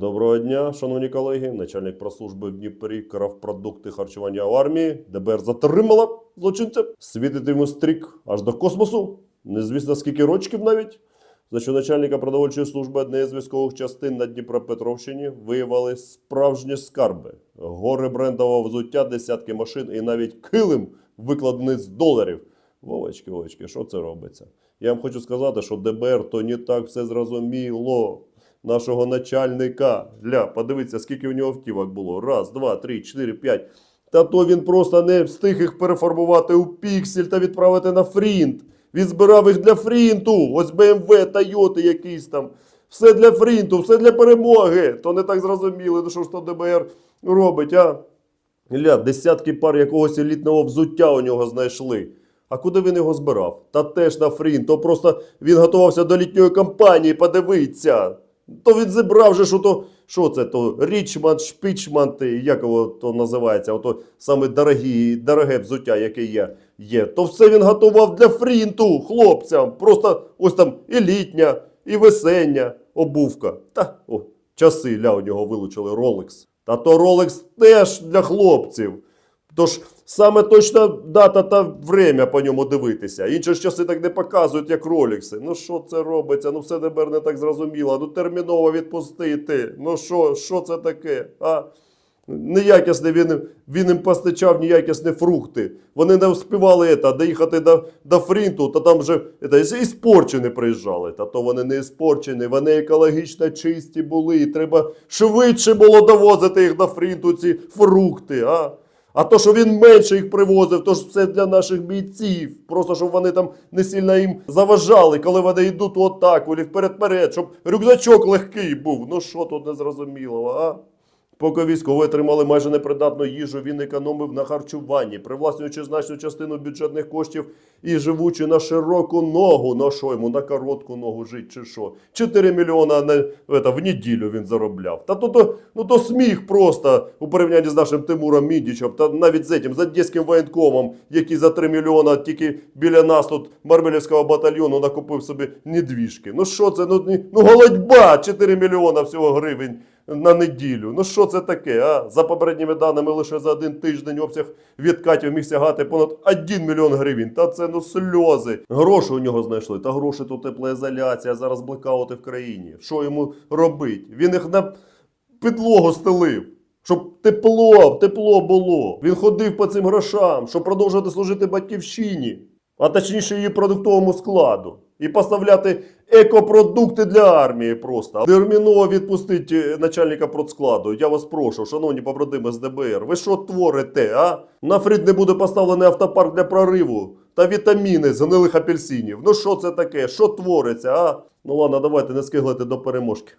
Доброго дня, шановні колеги. Начальник прес-служби в Дніпрі крав продукти харчування у армії. ДБР затримала злочинця. Світити йому стрік аж до космосу. Незвісно, скільки рочків навіть. За що начальника продовольчої служби однієї з військових частин на Дніпропетровщині виявили справжні скарби. Гори брендового взуття, десятки машин і навіть килим викладений з доларів. Вовочки, Вовочки, що це робиться? Я вам хочу сказати, що ДБР то не так все зрозуміло. Нашого начальника. Ля, подивіться, скільки у нього автівок було. Раз, два, три, чотири, п'ять. Та то він просто не встиг їх перефарбувати у піксель та відправити на фрінт. Він збирав їх для фрінту. Ось BMW, Тойоти якісь там. Все для фрінту, все для перемоги. То не так зрозуміло, що ж то ДБР робить, а? Ля, десятки пар якогось елітного взуття у нього знайшли. А куди він його збирав? Та теж на фрінт. То просто він готувався до літньої кампанії, подивиться. То він зібрав же, що то, що це, то Річман, Шпічман, як його то називається, ото саме дорогі, дороге взуття, яке є, є. То все він готував для фрінту хлопцям. Просто ось там і літня, і весення обувка. Та, о, часи ля у нього вилучили Rolex. Та то Rolex теж для хлопців. Тож саме точна дата та время по ньому дивитися. Інші ж часи так не показують, як ролікси. Ну що це робиться? Ну все тепер не так зрозуміло. Ну терміново відпустити. Ну що, що це таке? А? Неякісне він, він їм постачав неякісні фрукти. Вони не встигали ета, доїхати до, до фрінту, та там вже ета, і спорчені приїжджали. Та то вони не іспорчені, вони екологічно чисті були. І треба швидше було довозити їх до фрінту, ці фрукти. А? А то, що він менше їх привозив, то ж все для наших бійців. Просто щоб вони там не сильно їм заважали, коли вони йдуть отак, атаку, вперед-перед, щоб рюкзачок легкий був. Ну що тут незрозумілого, а? Поки військові отримали майже непридатну їжу, він економив на харчуванні, привласнюючи значну частину бюджетних коштів і живучи на широку ногу. На що йому на коротку ногу жить, чи що? 4 мільйона на, это, в неділю він заробляв. Та то, то, ну, то сміх просто у порівнянні з нашим Тимуром Мідічем, та навіть з этим, з одеським воєнкомом, який за 3 мільйона тільки біля нас тут Мармелівського батальйону накупив собі недвіжки. Ну що це? Ну, ну голодьба! 4 мільйона всього гривень на неділю. Ну що це таке? А? За попередніми даними, лише за один тиждень обсяг відкатів міг сягати понад 1 мільйон гривень. Та це ну сльози. Гроші у нього знайшли. Та гроші то теплоізоляція, зараз блекаути в країні. Що йому робить? Він їх на підлогу стелив. Щоб тепло, тепло було. Він ходив по цим грошам, щоб продовжувати служити батьківщині, а точніше її продуктовому складу. І поставляти екопродукти для армії просто. Терміново відпустить е, начальника продскладу. Я вас прошу, шановні побратими з ДБР. Ви що творите, а? На фрід не буде поставлений автопарк для прориву та вітаміни з гнилих апельсинів. Ну що це таке? Що твориться, а? Ну ладно, давайте не скиглити до переможки.